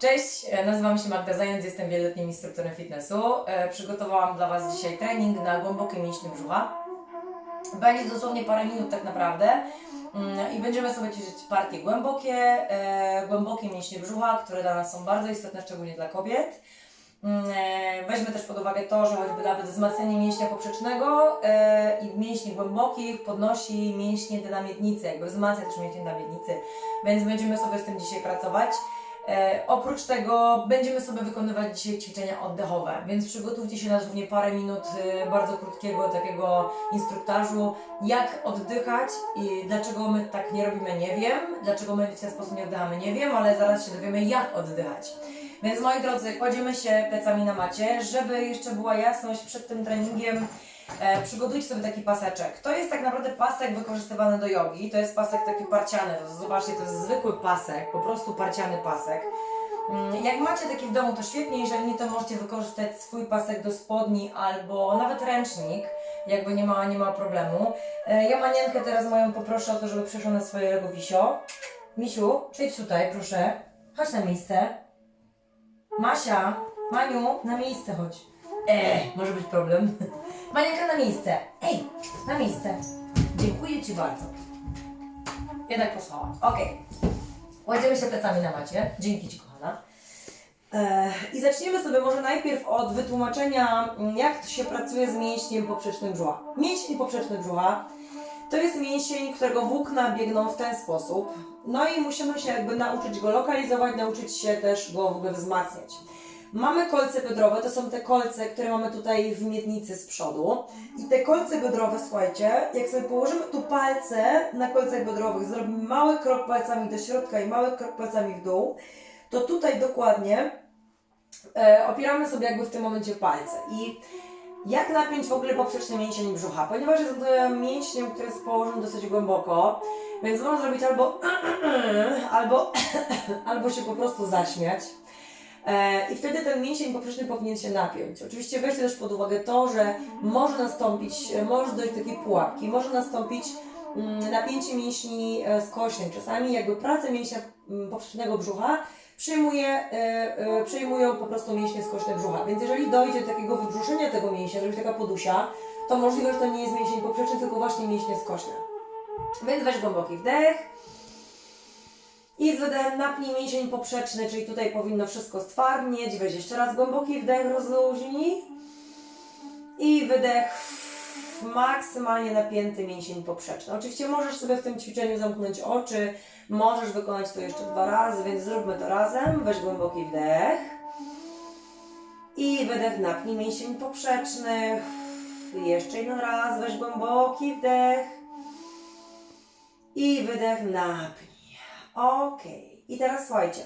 Cześć, e, nazywam się Magda Zając, jestem wieloletnim instruktorem fitnessu. E, Przygotowałam dla Was dzisiaj trening na głębokie mięśnie brzucha. Będzie dosłownie parę minut tak naprawdę Mm, i będziemy sobie ćwiczyć partie głębokie, e, głębokie mięśnie brzucha, które dla nas są bardzo istotne, szczególnie dla kobiet. Mm, Weźmy też pod uwagę to, że choćby nawet wzmacnianie mięśnia poprzecznego i mięśni głębokich podnosi mięśnie na miednicy, jakby wzmacnia też mięśnie na miednicy, więc będziemy sobie z tym dzisiaj pracować. E, oprócz tego będziemy sobie wykonywać dzisiaj ćwiczenia oddechowe, więc przygotujcie się na dosłownie parę minut e, bardzo krótkiego takiego instruktażu, jak oddychać i dlaczego my tak nie robimy, nie wiem, dlaczego my w ten sposób nie oddychamy, nie wiem, ale zaraz się dowiemy, jak oddychać. Więc moi drodzy, kładziemy się plecami na macie, żeby jeszcze była jasność przed tym treningiem. E, przygotujcie sobie taki paseczek. To jest tak naprawdę pasek wykorzystywany do jogi. To jest pasek taki parciany. Zobaczcie, to jest zwykły pasek, po prostu parciany pasek. Mm, Jak macie taki w domu, to świetnie. Jeżeli nie, to możecie wykorzystać swój pasek do spodni albo nawet ręcznik. Jakby nie ma, nie ma problemu. E, Ja manienkę teraz moją poproszę o to, żeby przyszła na swoje legowisio. Misiu, przyjdź tutaj, proszę. Chodź na miejsce. Masia, Maniu, na miejsce chodź. Eee, może być problem. Manienka na miejsce. Ej, na miejsce. Dziękuję Ci bardzo. Jednak posłałam. Okej. Kładziemy się plecami na macie. Dzięki Ci, kochana. I zaczniemy sobie może najpierw od wytłumaczenia, mm, jak się pracuje z mięśniem poprzecznym brzucha. Mięsień poprzeczny brzucha to jest mięsień, którego włókna biegną w ten sposób. No i musimy się jakby nauczyć go lokalizować, nauczyć się też go w ogóle wzmacniać. Mamy kolce biodrowe, to są te kolce, które mamy tutaj w miednicy z przodu. I te kolce biodrowe, słuchajcie, jak sobie położymy tu palce na kolcach biodrowych, zrobimy mały krok palcami do środka i mały krok palcami w dół, to tutaj dokładnie e, opieramy sobie jakby w tym momencie palce. I jak napiąć w ogóle poprzeczny mięsień brzucha? Ponieważ jest to mięśniem, który jest położony dosyć głęboko, więc można zrobić albo albo, albo się po prostu zaśmiać. E, I wtedy ten mięsień poprzeczny powinien się napiąć. Oczywiście weźcie też pod uwagę to, że może nastąpić, e, może dojść do takiej pułapki, może nastąpić mm, napięcie mięśni e, skośnych. Czasami jakby pracę mięśnia mm, poprzecznego brzucha przyjmuje, e, e, przyjmują po prostu mięśnie skośne brzucha. Więc jeżeli dojdzie do takiego wybrzuszenia tego mięśnia, żeby taka podusia, to możliwe, że to nie jest mięsień poprzeczny, tylko właśnie mięśnie skośne. Więc weź głęboki wdech. I z wydechem napnij mięsień poprzeczny, czyli tutaj powinno wszystko stwardnieć. Weź jeszcze raz głęboki wdech, rozluźnij. I wydech, maksymalnie napięty mięsień poprzeczny. Oczywiście możesz sobie w tym ćwiczeniu zamknąć oczy, możesz wykonać to jeszcze dwa razy, więc zróbmy to razem. Weź głęboki wdech. I wydech, napnij mięsień poprzeczny. Jeszcze jeden raz, weź głęboki wdech. I wydech, napnij. Ok. I teraz słuchajcie.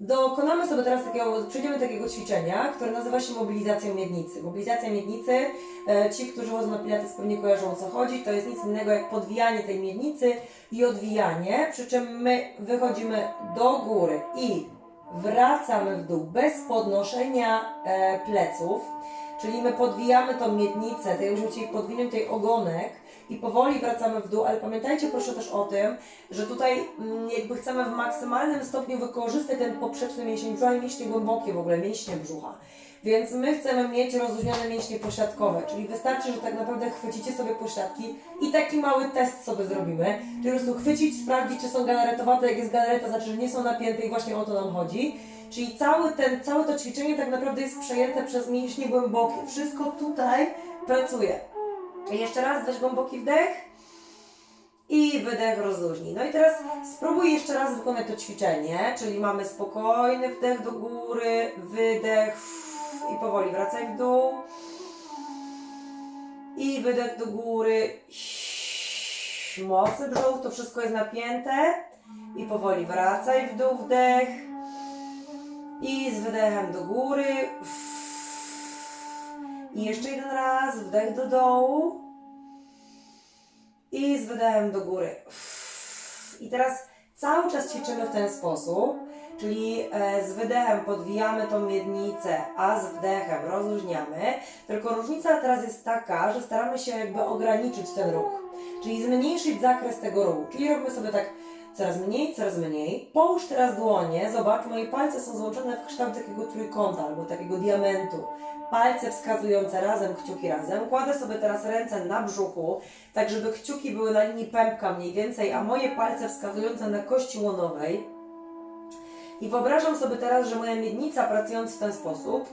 Dokonamy sobie teraz takiego, przejdziemy takiego ćwiczenia, które nazywa się mobilizacją miednicy. Mobilizacja miednicy, e, ci, którzy chodzą na pilates pewnie kojarzą o co chodzi, to jest nic innego jak podwijanie tej miednicy i odwijanie, przy czym my wychodzimy do góry i wracamy w dół bez podnoszenia e, pleców, czyli my podwijamy tą miednicę, jakbyśmy chcieli podwinąć tej ogonek i powoli wracamy w dół, ale pamiętajcie proszę też o tym, że tutaj mm, jakby chcemy w maksymalnym stopniu wykorzystać ten poprzeczny mięsień brzucha i mięśnie głębokie w ogóle, mięśnie brzucha. Więc my chcemy mieć rozluźnione mięśnie pośladkowe, czyli wystarczy, że tak naprawdę chwycicie sobie pośladki i taki mały test sobie zrobimy, czyli po prostu chwycić, sprawdzić, czy są galaretowate, jak jest galareta, znaczy, że nie są napięte i właśnie o to nam chodzi. Czyli cały ten, całe to ćwiczenie tak naprawdę jest przejęte przez mięśnie głębokie. Wszystko tutaj pracuje. Jeszcze raz weź głęboki wdech i wydech rozluźnij. No i teraz spróbuj jeszcze raz wykonać to ćwiczenie, czyli mamy spokojny wdech do góry, wydech i powoli wracaj w dół. I wydech do góry. Mocny brzuch, to wszystko jest napięte. I powoli wracaj w dół, wdech. I z wydechem do góry. I jeszcze jeden raz, wdech do dołu. I z wydechem do góry. I teraz cały czas ćwiczymy w ten sposób, czyli e, z wydechem podwijamy tą miednicę, a z wdechem rozluźniamy. Tylko różnica teraz jest taka, że staramy się jakby ograniczyć ten ruch, czyli zmniejszyć zakres tego ruchu. Czyli robimy sobie tak Coraz mniej, coraz mniej. Połóż teraz dłonie. Zobacz, moje palce są złączone w kształt takiego trójkąta albo takiego diamentu. Palce wskazujące razem, kciuki razem. Kładę sobie teraz ręce na brzuchu, tak żeby kciuki były na linii pępka mniej więcej, a moje palce wskazujące na kości łonowej. I wyobrażam sobie teraz, że moja miednica pracując w ten sposób,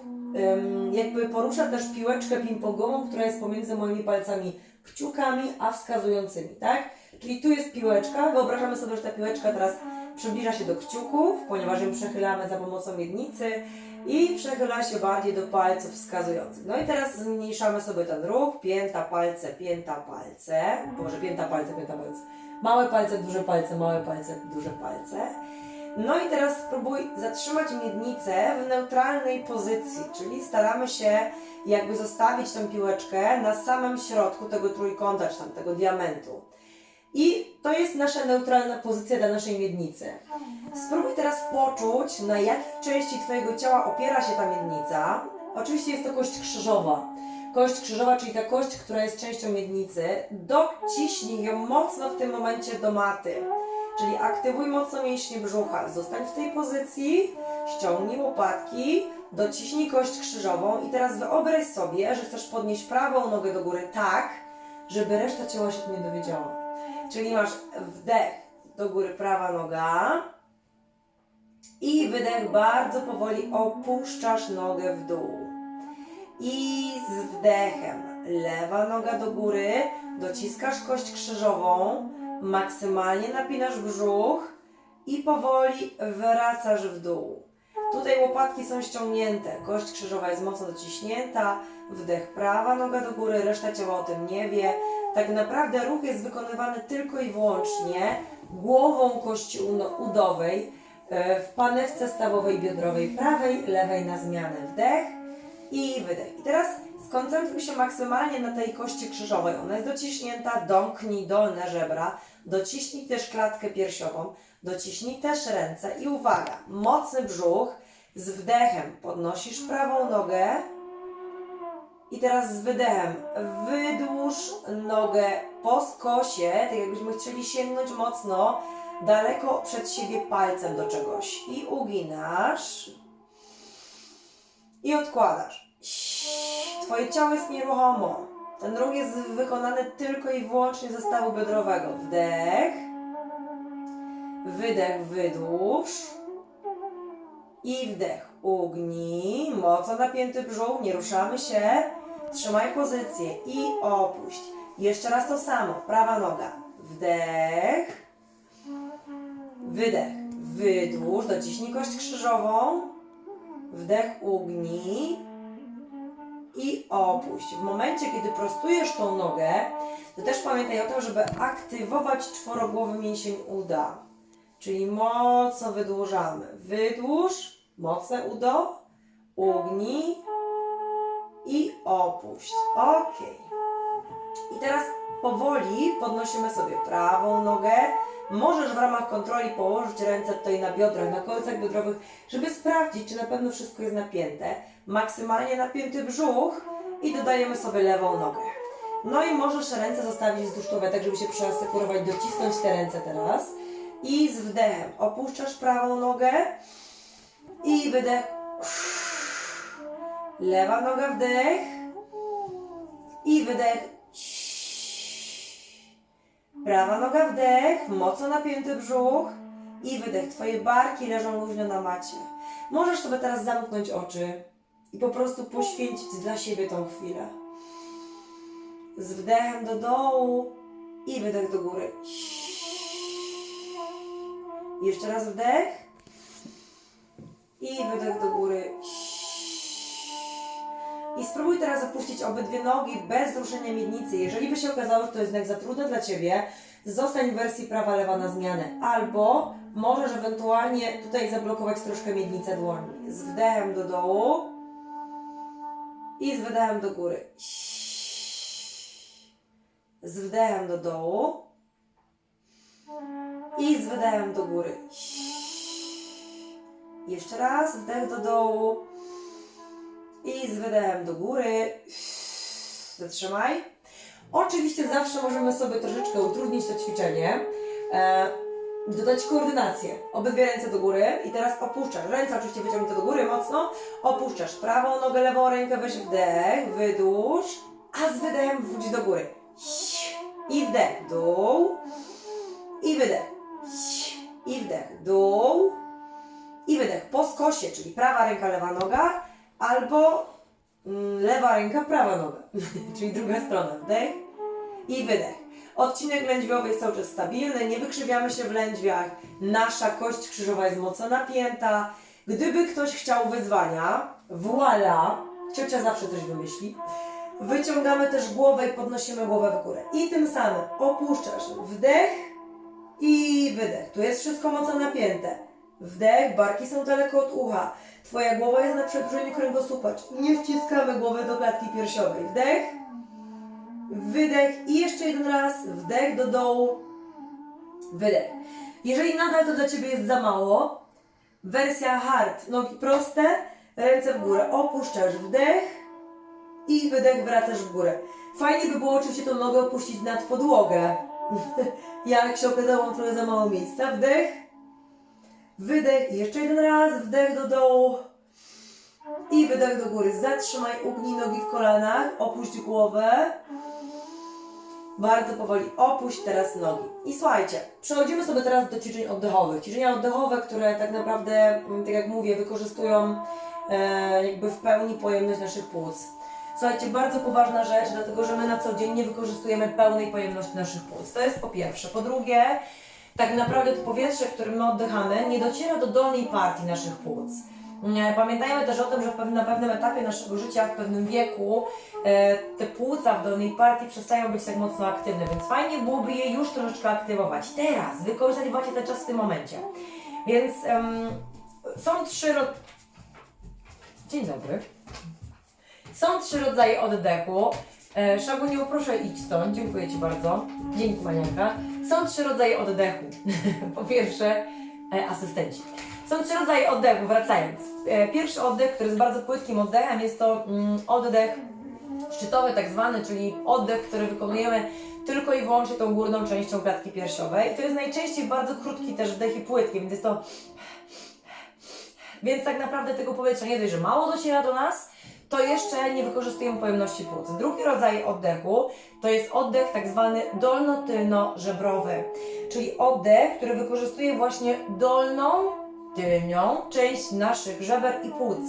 jakby porusza też piłeczkę ping-pongową, która jest pomiędzy moimi palcami kciukami, a wskazującymi, tak? Czyli tu jest piłeczka, wyobrażamy sobie, że ta piłeczka teraz przybliża się do kciuków, ponieważ ją przechylamy za pomocą miednicy i przechyla się bardziej do palców wskazujących. No i teraz zmniejszamy sobie ten ruch, pięta, palce, pięta, palce, może pięta, palce, pięta, palce, małe palce, duże palce, małe palce, duże palce. No i teraz spróbuj zatrzymać miednicę w neutralnej pozycji, czyli staramy się jakby zostawić tę piłeczkę na samym środku tego trójkąta, czy tam tego diamentu. I to jest nasza neutralna pozycja dla naszej miednicy. Spróbuj teraz poczuć, na jakiej części Twojego ciała opiera się ta miednica. Oczywiście jest to kość krzyżowa. Kość krzyżowa, czyli ta kość, która jest częścią miednicy. Dociśnij ją mocno w tym momencie do maty. Czyli aktywuj mocno mięśnie brzucha. Zostań w tej pozycji, ściągnij łopatki, dociśnij kość krzyżową i teraz wyobraź sobie, że chcesz podnieść prawą nogę do góry tak, żeby reszta ciała się nie dowiedziała. Czyli masz wdech do góry prawa noga i wydech bardzo powoli opuszczasz nogę w dół. I z wdechem lewa noga do góry, dociskasz kość krzyżową, maksymalnie napinasz brzuch i powoli wracasz w dół. Tutaj łopatki są ściągnięte, kość krzyżowa jest mocno dociśnięta, wdech prawa noga do góry, reszta ciała o tym nie wie. Tak naprawdę ruch jest wykonywany tylko i wyłącznie głową kości udowej w panewce stawowej biodrowej prawej, lewej na zmianę. Wdech i wydech. I teraz skoncentruj się maksymalnie na tej kości krzyżowej. Ona jest dociśnięta, domknij dolne żebra, dociśnij też klatkę piersiową, dociśnij też ręce i uwaga, mocny brzuch, z wdechem podnosisz prawą nogę i teraz z wydechem wydłuż nogę po skosie, tak jakbyśmy chcieli sięgnąć mocno daleko przed siebie palcem do czegoś i uginasz i odkładasz. Twoje ciało jest nieruchomo. Ten ruch jest wykonany tylko i wyłącznie ze stawu biodrowego. Wdech, wydech, wydłuż i wdech. Ugnij, mocno napięty brzuch, nie ruszamy się. Trzymaj pozycję i opuść. Jeszcze raz to samo. Prawa noga. Wdech, wydech, wydłuż, dociśnij kość krzyżową. Wdech, ugnij i opuść. W momencie, kiedy prostujesz tą nogę, to też pamiętaj o tym, żeby aktywować czworogłowy mięsień uda. Czyli mocno wydłużamy. Wydłuż, mocne udo, ugnij i opuść. Ok. I teraz powoli podnosimy sobie prawą nogę. Możesz w ramach kontroli położyć ręce tutaj na biodrach, na kolcach biodrowych, żeby sprawdzić, czy na pewno wszystko jest napięte. Maksymalnie napięty brzuch i dodajemy sobie lewą nogę. No i możesz ręce zostawić wzdłuż tak żeby się przeasekurować, docisnąć te ręce teraz. I z wdechem opuszczasz prawą nogę i wydech. Lewa noga wdech i wydech. Prawa noga wdech, mocno napięty brzuch i wydech. Twoje barki leżą luźno na macie. Możesz sobie teraz zamknąć oczy i po prostu poświęcić dla siebie tą chwilę. Z wdechem do dołu i wydech do góry. Jeszcze raz wdech i wydech do góry. I spróbuj teraz opuścić obydwie nogi bez ruszenia miednicy. Jeżeli by się okazało, że to jest jednak za trudne dla Ciebie, zostań w wersji prawa-lewa na zmianę. Albo możesz ewentualnie tutaj zablokować troszkę miednicę dłoni. Z wdechem do dołu i z do góry. Z wdechem do dołu i z do góry. Jeszcze raz, wdech do dołu i z wydechem do góry. Zatrzymaj. Oczywiście zawsze możemy sobie troszeczkę utrudnić to ćwiczenie. E, dodać koordynację. Obydwie ręce do góry i teraz opuszczasz. Ręce oczywiście wyciągnij do góry mocno. Opuszczasz prawą nogę, lewą rękę, weź wdech, wydłuż, a z wydechem wróć do góry. I wdech, dół. I wydech. I wdech, dół. I wydech po skosie, czyli prawa ręka, lewa noga, albo mm, lewa ręka, prawa noga, czyli druga strona. Wdech i wydech. Odcinek lędźwiowy jest cały czas stabilny, nie wykrzywiamy się w lędźwiach. Nasza kość krzyżowa jest mocno napięta. Gdyby ktoś chciał wyzwania, voila, ciocia zawsze coś wymyśli. Wyciągamy też głowę i podnosimy głowę w górę. I tym samym opuszczasz wdech i wydech. Tu jest wszystko mocno napięte. Wdech, barki są daleko od ucha. Twoja głowa jest na przedłużeniu kręgosłupa. Nie wciskamy głowy do klatki piersiowej. Wdech, wydech i jeszcze jeden raz. Wdech do dołu, wydech. Jeżeli nadal to dla Ciebie jest za mało, wersja hard. Nogi proste, ręce w górę. Opuszczasz wdech i wydech wracasz w górę. Fajnie by było oczywiście tą nogę opuścić nad podłogę. Ja, jak się okazało, mam trochę za mało miejsca. Wdech, wydech jeszcze jeden raz. Wdech do dołu i wydech do góry. Zatrzymaj, ugnij nogi w kolanach, opuść głowę. Bardzo powoli opuść teraz nogi. I słuchajcie, przechodzimy sobie teraz do ćwiczeń oddechowych. Ćwiczenia oddechowe, które tak naprawdę, mm, tak jak mówię, wykorzystują e, jakby w pełni pojemność naszych płuc. Słuchajcie, bardzo poważna rzecz, dlatego że my na co dzień nie wykorzystujemy pełnej pojemności naszych płuc. To jest po pierwsze. Po drugie, tak naprawdę to powietrze, którym my oddychamy, nie dociera do dolnej partii naszych płuc. Nie, Pamiętajmy też o tym, że na pewnym etapie naszego życia, w pewnym wieku, e, te płuca w dolnej partii przestają być tak mocno aktywne, więc fajnie byłoby je już troszeczkę aktywować. Teraz, wykorzystać właśnie ten czas w tym momencie. Więc em, są trzy ro... Dzień dobry. Są trzy rodzaje oddechu. E, Szaguniu, proszę idź stąd, dziękuję Ci bardzo. Dzięki Manianka. Są trzy rodzaje oddechu. po pierwsze, e, asystenci. Są trzy rodzaje oddechu, wracając. E, Pierwszy oddech, który jest bardzo płytkim oddechem, jest to mm, oddech szczytowy, tak zwany, czyli oddech, który wykonujemy tylko i wyłącznie tą górną częścią klatki piersiowej. I to jest najczęściej bardzo krótki też wdech i płytki, więc jest to. Więc tak naprawdę tego powietrza nie dość, że mało dociera do nas, to jeszcze nie wykorzystujemy pojemności płuc. Drugi rodzaj oddechu to jest oddech tak zwany dolno-tylno-żebrowy, czyli oddech, który wykorzystuje właśnie dolną, tylnią część naszych żeber i płuc.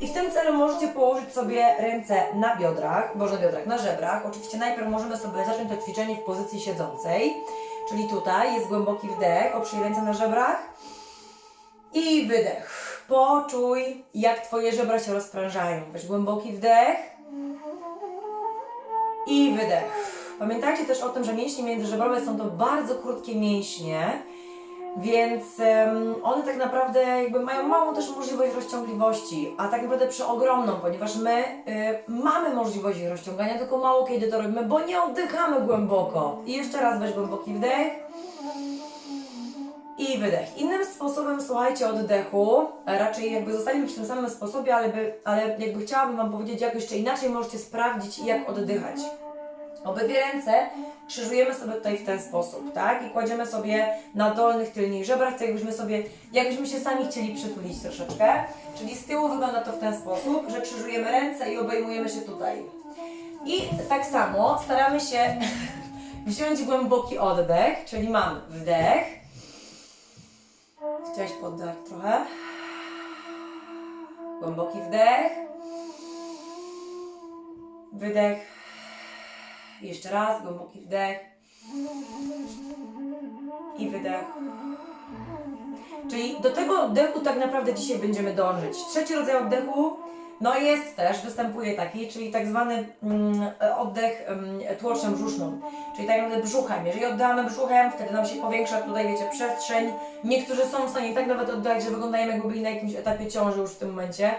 I w tym celu możecie położyć sobie ręce na biodrach, boże na biodrach, na żebrach. Oczywiście najpierw możemy sobie zacząć to ćwiczenie w pozycji siedzącej, czyli tutaj jest głęboki wdech, oprzyj ręce na żebrach i wydech. Poczuj, jak Twoje żebra się rozprężają. Weź głęboki wdech i wydech. Pamiętajcie też o tym, że mięśnie międzyżebrowe są to bardzo krótkie mięśnie, więc one tak naprawdę jakby mają małą też możliwość rozciągliwości, a tak naprawdę przeogromną, ponieważ my y, mamy możliwość ich rozciągania, tylko mało kiedy to robimy, bo nie oddychamy głęboko. I jeszcze raz weź głęboki wdech i wydech. Innym sposobem, słuchajcie, oddechu, raczej jakby zostaniemy przy tym samym sposobie, ale, by, ale jakby chciałabym Wam powiedzieć, jak jeszcze inaczej możecie sprawdzić, jak oddychać. Obydwie ręce krzyżujemy sobie tutaj w ten sposób, tak? I kładziemy sobie na dolnych, tylnych żebrach, tak jakbyśmy sobie, jakbyśmy się sami chcieli przytulić troszeczkę. Czyli z tyłu wygląda to w ten sposób, że krzyżujemy ręce i obejmujemy się tutaj. I tak samo staramy się wziąć głęboki oddech, czyli mamy wdech. Chciałaś poddać trochę. Głęboki wdech. Wydech. Jeszcze raz, głęboki wdech. I wydech. Czyli do tego oddechu tak naprawdę dzisiaj będziemy dążyć. Trzeci rodzaj oddechu, no jest też, występuje taki, czyli tak zwany mm, oddech mm, tłoczem brzuszną, czyli tak naprawdę brzuchem. Jeżeli oddamy brzuchem, wtedy nam się powiększa tutaj, wiecie, przestrzeń. Niektórzy są w stanie tak nawet oddać, że wyglądają jakby byli na jakimś etapie ciąży już w tym momencie.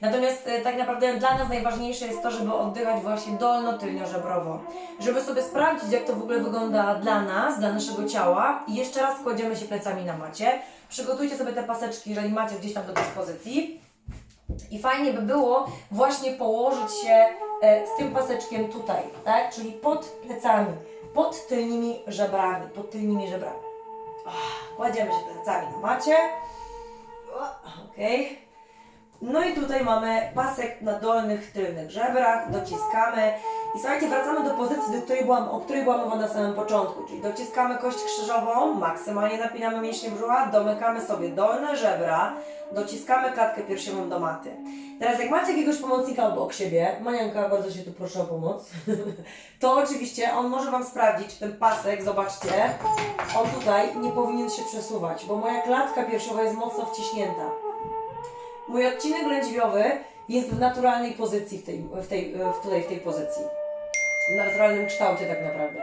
Natomiast e, tak naprawdę dla nas najważniejsze jest to, żeby oddychać właśnie dolno-tylnio-żebrowo. Żeby sobie sprawdzić, jak to w ogóle wygląda dla nas, dla naszego ciała. I jeszcze raz kładziemy się plecami na macie. Przygotujcie sobie te paseczki, jeżeli macie gdzieś tam do dyspozycji. I fajnie by było właśnie położyć się e, z tym paseczkiem tutaj, tak? Czyli pod plecami, pod tylnymi żebrami, pod tylnymi żebrami. Ach, Kładziemy się plecami na macie. Okej. No i tutaj mamy pasek na dolnych, tylnych żebrach, dociskamy i słuchajcie, wracamy do pozycji, do której byłam, o której była mowa na samym początku, czyli dociskamy kość krzyżową, maksymalnie napinamy mięśnie brzucha, domykamy sobie dolne żebra, dociskamy klatkę piersiową do maty. Teraz jak macie jakiegoś pomocnika obok siebie, Manianka, bardzo się tu proszę o pomoc, to oczywiście on może Wam sprawdzić, ten pasek, zobaczcie, on tutaj nie powinien się przesuwać, bo moja klatka piersiowa jest mocno wciśnięta. Mój odcinek lędźwiowy jest w naturalnej pozycji, w tej, w tej, w tutaj w tej pozycji. W naturalnym kształcie tak naprawdę.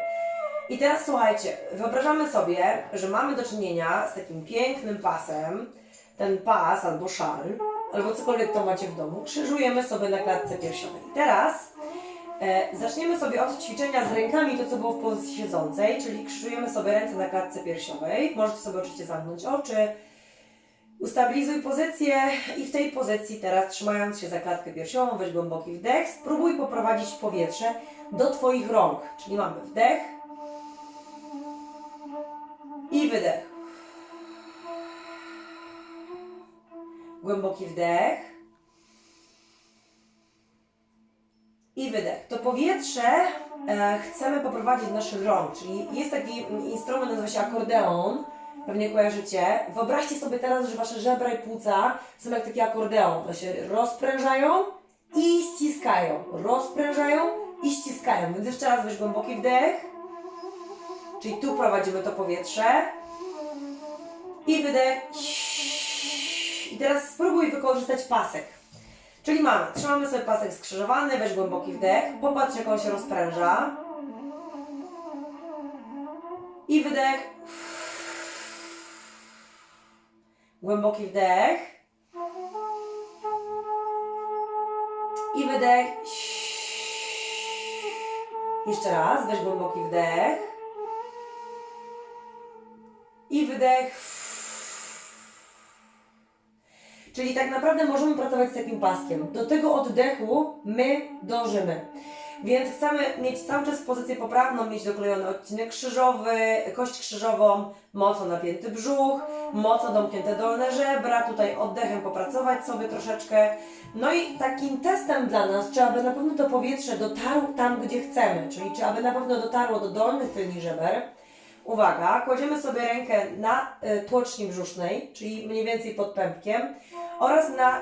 I teraz słuchajcie, wyobrażamy sobie, że mamy do czynienia z takim pięknym pasem. Ten pas albo szal, albo cokolwiek to macie w domu, krzyżujemy sobie na klatce piersiowej. Teraz e, zaczniemy sobie od ćwiczenia z rękami, to co było w pozycji siedzącej, czyli krzyżujemy sobie ręce na klatce piersiowej. Możecie sobie oczywiście zamknąć oczy, Ustabilizuj pozycję i w tej pozycji teraz trzymając się za klatkę piersiową, weź głęboki wdech, spróbuj poprowadzić powietrze do Twoich rąk. Czyli mamy wdech i wydech. Głęboki wdech i wydech. To powietrze e, chcemy poprowadzić do naszych rąk, czyli jest taki instrument, nazywa się akordeon, pewnie kojarzycie. Wyobraźcie sobie teraz, że wasze żebra i płuca są jak taki akordeon. One się rozprężają i ściskają. Rozprężają i ściskają. Więc jeszcze raz weź głęboki wdech. Czyli tu prowadzimy to powietrze. I wydech. I teraz spróbuj wykorzystać pasek. Czyli mamy, trzymamy sobie pasek skrzyżowany, weź głęboki wdech, popatrz jak on się rozpręża. I wydech. Głęboki wdech. I wydech. Jeszcze raz, weź głęboki wdech. I wydech. Czyli tak naprawdę możemy pracować z takim paskiem. Do tego oddechu my dążymy. Więc chcemy mieć cały czas pozycję poprawną, mieć doklejony odcinek krzyżowy, kość krzyżową, mocno napięty brzuch, mocno domknięte dolne żebra, tutaj oddechem popracować sobie troszeczkę. No i takim testem dla nas, czy aby na pewno to powietrze dotarło tam, gdzie chcemy, czyli czy aby na pewno dotarło do dolnych tylnych żeber. Uwaga, kładziemy sobie rękę na y, tłoczni brzusznej, czyli mniej więcej pod pępkiem oraz na,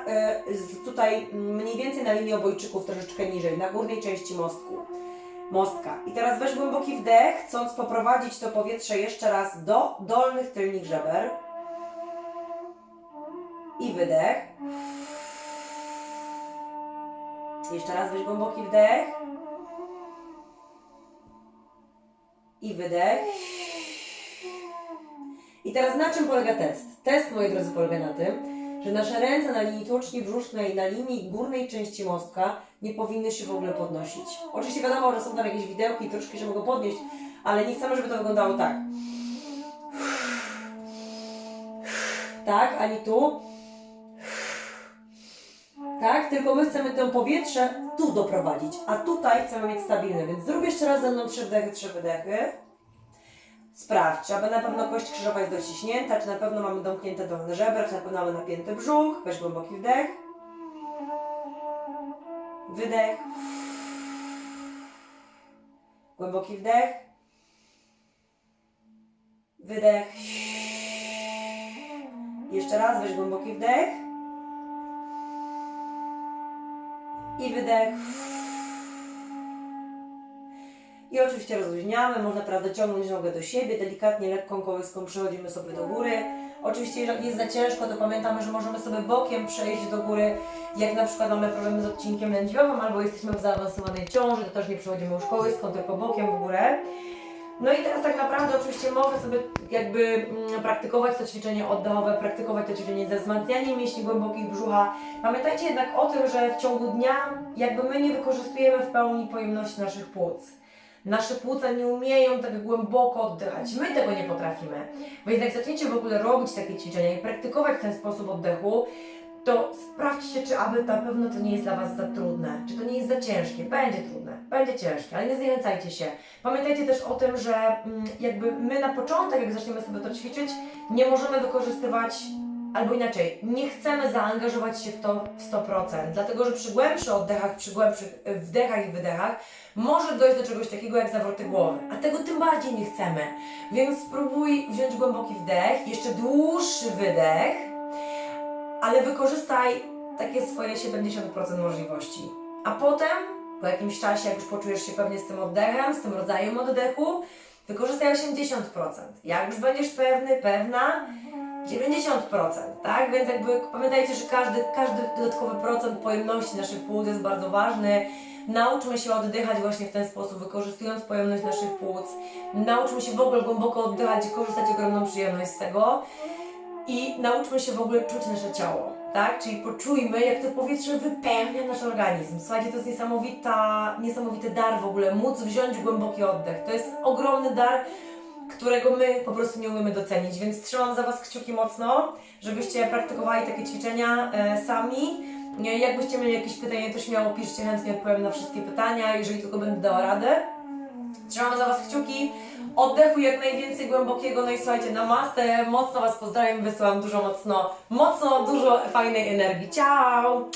z- tutaj mniej więcej na linii obojczyków, troszeczkę niżej, na górnej części mostku. Mostka. I teraz weź głęboki wdech, chcąc poprowadzić to powietrze jeszcze raz do dolnych tylnych żeber. I wydech. Jeszcze raz weź głęboki wdech. I wydech. I teraz na czym polega test? Test, moi drodzy, polega na tym, że nasze ręce na linii tłoczni brzusznej, na linii górnej części mostka nie powinny się w ogóle podnosić. Oczywiście wiadomo, że są tam jakieś widełki troszkę się mogą podnieść, ale nie chcemy, żeby to wyglądało tak. Tak, ani tu. Tak, tylko my chcemy to powietrze tu doprowadzić, a tutaj chcemy mieć stabilne, więc zrób jeszcze raz ze mną trzy wdechy, trzy wydechy. Sprawdź, aby na pewno kość krzyżowa jest dociśnięta, czy na pewno mamy domknięte dolne żebra, czy na pewno mamy napięty brzuch. Weź głęboki wdech. Wydech. Głęboki wdech. Wydech. Jeszcze raz, weź głęboki wdech. I wydech. I oczywiście rozluźniamy, można prawda ciągnąć nogę do siebie, delikatnie, lekką kołyską przechodzimy sobie do góry. Oczywiście jeżeli jest za ciężko, to pamiętamy, że możemy sobie bokiem przejść do góry, jak na przykład mamy problemy z odcinkiem lędźwiowym albo jesteśmy w zaawansowanej ciąży, to też nie przechodzimy już kołyską, tylko bokiem w górę. No i teraz tak naprawdę oczywiście można sobie jakby mm, praktykować to ćwiczenie oddechowe, praktykować to ćwiczenie ze wzmacnianiem mięśni głębokich brzucha. Pamiętajcie jednak o tym, że w ciągu dnia jakby my nie wykorzystujemy w pełni pojemności naszych płuc. Nasze płuca nie umieją tak głęboko oddychać. My tego nie potrafimy. Więc jak zaczniecie w ogóle robić takie ćwiczenia i praktykować ten sposób oddechu, to sprawdźcie, czy aby na pewno to nie jest dla Was za trudne, czy to nie jest za ciężkie. Będzie trudne, będzie ciężkie, ale nie zniechęcajcie się. Pamiętajcie też o tym, że mm, jakby my na początek, jak zaczniemy sobie to ćwiczyć, nie możemy wykorzystywać, albo inaczej, nie chcemy zaangażować się w to w 100%, dlatego że przy głębszych oddechach, przy głębszych y, wdechach i wydechach może dojść do czegoś takiego jak zawroty głowy, a tego tym bardziej nie chcemy. Więc spróbuj wziąć głęboki wdech, jeszcze dłuższy wydech, ale wykorzystaj takie swoje 70% możliwości. A potem, po jakimś czasie, jak już poczujesz się pewnie z tym oddechem, z tym rodzajem oddechu, wykorzystaj 80%. Jak już będziesz pewny, pewna, 90%, tak? Więc jakby pamiętajcie, że każdy, każdy dodatkowy procent pojemności naszych płuc jest bardzo ważny. Nauczmy się oddychać właśnie w ten sposób, wykorzystując pojemność naszych płuc. Nauczmy się w ogóle głęboko oddychać i korzystać ogromną przyjemność z tego. I nauczmy się w ogóle czuć nasze ciało, tak? Czyli poczujmy, jak to powietrze wypełnia nasz organizm. Słuchajcie, to jest niesamowita, niesamowity dar w ogóle, móc wziąć głęboki oddech. To jest ogromny dar, którego my po prostu nie umiemy docenić, więc trzymam za Was kciuki mocno, żebyście praktykowali takie ćwiczenia e, sami. Nie, Jakbyście mieli jakieś pytania, to śmiało piszcie, chętnie odpowiem na wszystkie pytania, jeżeli tylko będę dała radę. Trzymam za Was kciuki. Oddechu jak najwięcej głębokiego, no i słuchajcie, namaste, mocno Was pozdrawiam, wysyłam dużo mocno, mocno, dużo fajnej energii. Ciao!